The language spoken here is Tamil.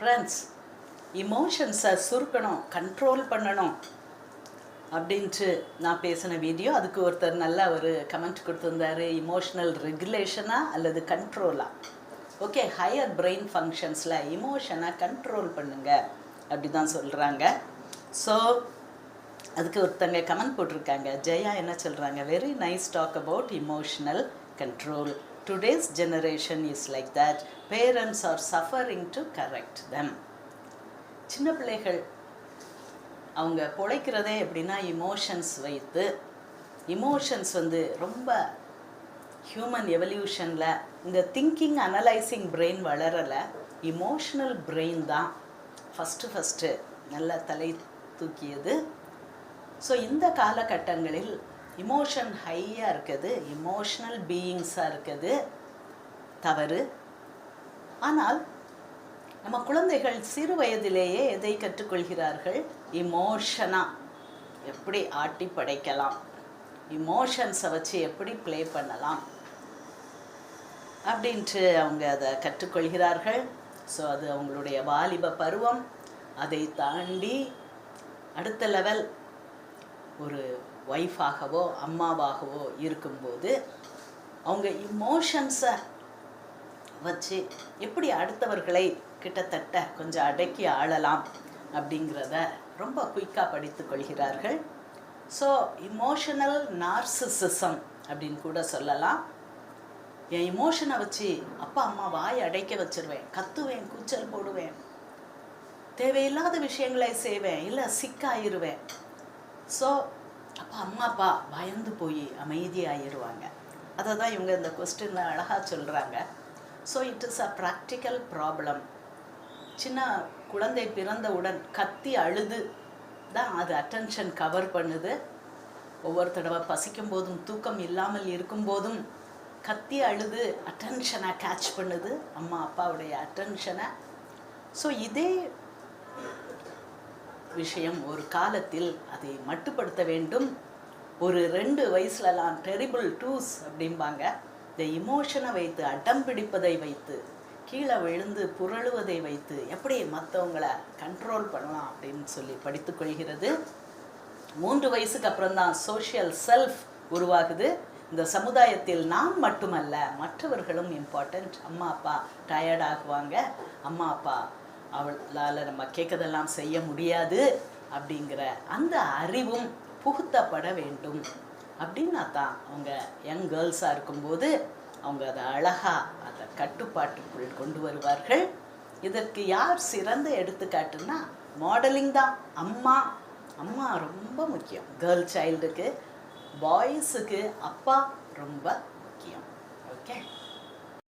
ஃப்ரெண்ட்ஸ் இமோஷன்ஸை சுருக்கணும் கண்ட்ரோல் பண்ணணும் அப்படின்ட்டு நான் பேசின வீடியோ அதுக்கு ஒருத்தர் நல்ல ஒரு கமெண்ட் கொடுத்துருந்தாரு. இமோஷனல் ரெகுலேஷனா அல்லது கண்ட்ரோலா ஓகே ஹையர் பிரெயின் ஃபங்க்ஷன்ஸில் இமோஷனை கண்ட்ரோல் பண்ணுங்க. அப்படி தான் சொல்கிறாங்க ஸோ அதுக்கு ஒருத்தங்க கமெண்ட் போட்டிருக்காங்க. ஜெயா என்ன சொல்கிறாங்க very nice talk about emotional control today's generation is like that parents are suffering to correct them சின்ன பிள்ளைகள் அவங்க பிழைக்கிறதே எப்படின்னா இமோஷன்ஸ் வைத்து. இமோஷன்ஸ் வந்து ரொம்ப ஹியூமன் எவல்யூஷனில் இந்த திங்கிங் அனலைசிங் பிரெயின் வளரலை. இமோஷனல் பிரெயின் தான். ஃபஸ்ட்டு ஃபஸ்ட்டு நல்ல தலை தூக்கியது. ஸோ இந்த காலகட்டங்களில் இமோஷன் ஹையாக இருக்குது. இமோஷனல் பீயிங்ஸாக இருக்குது. தவறு. ஆனால் நம்ம குழந்தைகள் சிறு வயதிலேயே எதை கற்றுக்கொள்கிறார்கள்? இமோஷனாக எப்படி ஆட்டி படைக்கலாம்? இமோஷன்ஸை வச்சு எப்படி ப்ளே பண்ணலாம்? அப்படின்ட்டு அவங்க அதை கற்றுக்கொள்கிறார்கள். ஸோ அது அவங்களுடைய வாலிப பருவம். அதை தாண்டி அடுத்த லெவல் ஒரு ஒய்ஃபாகவோ அம்மாவாகவோ இருக்கும்போது அவங்க இமோஷன்ஸை வச்சு எப்படி அடுத்தவர்களை கிட்டத்தட்ட கொஞ்சம் அடக்கி ஆளலாம் அப்படிங்கிறத ரொம்ப குயிக்காக படித்து கொள்கிறார்கள். ஸோ இமோஷனல் நார்சிசிசம் அப்படின்னு கூட சொல்லலாம். என் இமோஷனை வச்சு அப்பா அம்மா வாய் அடைக்க வச்சிருவேன் கத்துவேன் கூச்சல் போடுவேன் தேவையில்லாத விஷயங்களை செய்வேன் இல்லை சிக்காயிருவேன் ஸோ அப்போ அம்மா அப்பா பயந்து போய் அமைதியாகிடுவாங்க அதை தான் இவங்க இந்த கொஸ்டினில் அழகாக சொல்கிறாங்க so it is a practical problem சின்ன குழந்தை பிறந்தவுடன் கத்தி அழுது தான் அது அட்டென்ஷன் கவர் பண்ணுது. ஒவ்வொரு தடவை பசிக்கும் போதும் தூக்கம் இல்லாமல் இருக்கும்போதும் கத்தி அழுது அட்டென்ஷனை கேட்ச் பண்ணுது. அம்மா அப்பாவுடைய அட்டென்ஷனை ஸோ இதே விஷயம் ஒரு காலத்தில் அதை மட்டுப்படுத்த வேண்டும். ஒரு ரெண்டு வயசுலலாம் டெரிபிள் டூஸ் அப்படிம்பாங்க. இந்த இமோஷனை வைத்து அடம் பிடிப்பதை வைத்து கீழே விழுந்து புரளுவதை வைத்து எப்படி மற்றவங்களை கண்ட்ரோல் பண்ணலாம் அப்படின்னு சொல்லி படித்துக்கொள்கிறது மூன்று வயசுக்கு அப்புறம் தான் சோஷியல் செல்ஃப் உருவாகுது. இந்த சமுதாயத்தில் நாம் மட்டுமல்ல மற்றவர்களும் இம்பார்ட்டண்ட் அம்மா அப்பா டயர்ட் ஆகுவாங்க. அம்மா அப்பா அவளால் நம்ம கேட்கதெல்லாம் செய்ய முடியாது அப்படிங்கிற அந்த அறிவும் புகுத்தப்பட வேண்டும். அப்படின்னா தான் அவங்க யங் கேர்ள்ஸாக இருக்கும்போது அவங்க அதை அழகாக அதை கட்டுப்பாட்டுக்குள் கொண்டு வருவார்கள். இதற்கு யார் சிறந்த எடுத்துக்காட்டுன்னா மாடலிங் தான். அம்மா அம்மா ரொம்ப முக்கியம். கேர்ள் சைல்டுக்கு பாய்ஸுக்கு அப்பா ரொம்ப முக்கியம். ஓகே